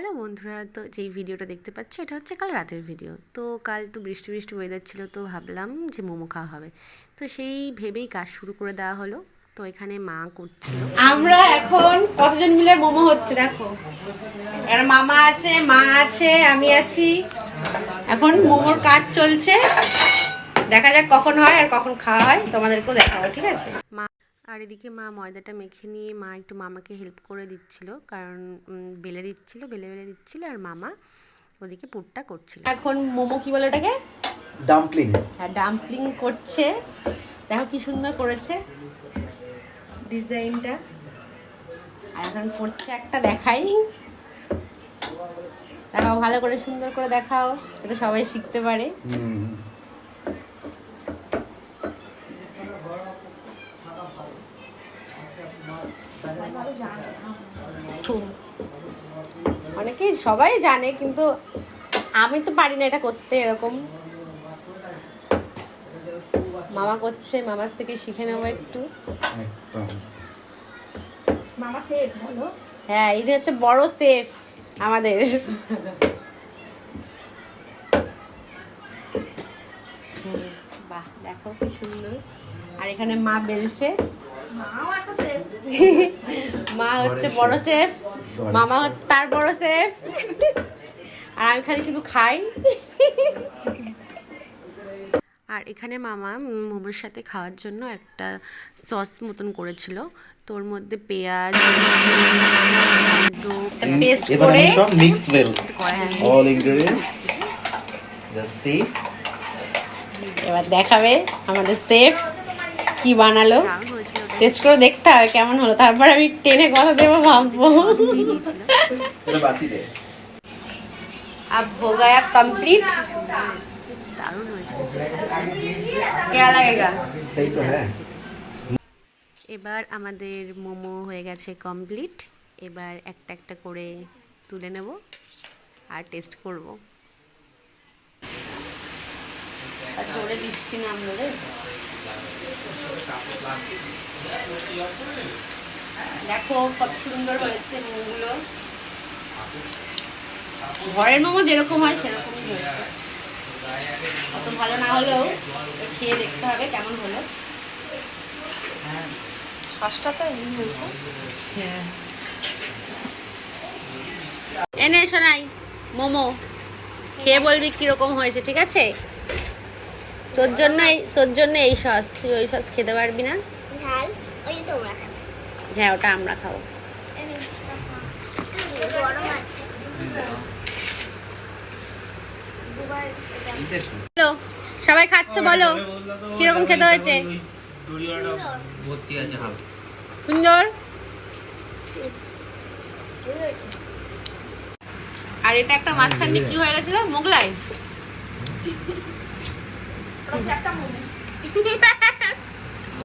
Hello বন্ধুরা তো যেই ভিডিওটা দেখতে পাচ্ছ এটা হচ্ছে কাল রাতের ভিডিও। তো কাল তো বৃষ্টি বৃষ্টি ওয়েদার ছিল তো ভাবলাম যে মোমো খাওয়া হবে। তো সেই ভেবেই কাজ শুরু করে দেওয়া হলো। তো এখানে মা করছিল। আমরা এখন কতজন মিলে মোমো হচ্ছে দেখো। আর মামা আছে মা আছে আমি আছি। এখন মোমোর কাজ চলছে। দেখা যাক কখন হয় আর কখন খাওয়া হয় তোমাদেরকেও দেখাবো ঠিক আছে? আর এদিকে মা ময়দাটা মেখে নিয়ে মা একটু মামাকে হেল্প করে দিচ্ছিল। কারণ উম, বেলে দিচ্ছিল বেলে বেলে দিচ্ছিল আর মামা ওদিকে পুরটা করছিল। এখন মোমো কি বলে ওটাকে? ডাম্পলিং আর ডাম্পলিং করছে। দেখো কি সুন্দর করেছে ডিজাইনটা আর এখন করছে একটা দেখাই। দেখাও ভালো করে সুন্দর করে দেখাও যাতে সবাই শিখতে পারে। হুম। অনেকেই সবাই জানে কিন্তু আমি তো পারি না এটা করতে এরকম। মামা করছে মামার থেকে শিখে নেব একটু। মামা সেফ বলো। হ্যাঁ এটা হচ্ছে বড় সেফ আমাদের। বাহ দেখো কি সুন্দর। আর এখানে মা বেলছে। মাও সেফ মা হচ্ছে বড় সেফ মামা হচ্ছে তার বড় সেফ আর আমি খালি শুধু খাই। আর এখানে মামা মোমোর সাথে খাওয়ার জন্য একটা সস মতন করেছিল। তোর মধ্যে পেঁয়াজ পেস্ট এবার করে। সব mix well all ingredients just save এবার দেখাবে আমাদের সেফ কি বানালো। টেস্ট করে দেখতে হবে কেমন হলো তারপর আমি টেনে কথা দেবো ভাববো সস দিয়ে দিয়েছিল এটা বাতি দে अब हो गया कंप्लीट দারুণ হয়েছিল क्या लगेगा সেই তো হ্যাঁ এবার আমাদের মোমো হয়ে গেছে কমপ্লিট এবার একটা একটা করে তুলে নেব আর টেস্ট করব জোরে বৃষ্টি নামলো রে দেখো কত সুন্দর হয়েছে মোমোগুলো ঘরের মোমো যেরকম হয় সেরকমই হয়েছে। অত ভালো না হলেও খেয়ে দেখতে হবে কেমন হলো। সসটা তো এমনি হয়েছে। হ্যাঁ। এনে শোনাই মোমো খেয়ে বলবি কীরকম হয়েছে ঠিক আছে? তোর জন্য এই তোর জন্য এই সস। তুই ওই সস খেতে পারবি না? ঝাল ওই যে তোমরা খাবে। হ্যাঁ ওটা আমরা খাব। হ্যালো সবাই খাচ্ছে বলো? কীরকম খেতে হয়েছে? সুন্দর। আর এটা একটা মাঝখান দিয়ে কি হয়ে গেছিল? মোগলাই। একটা মোমো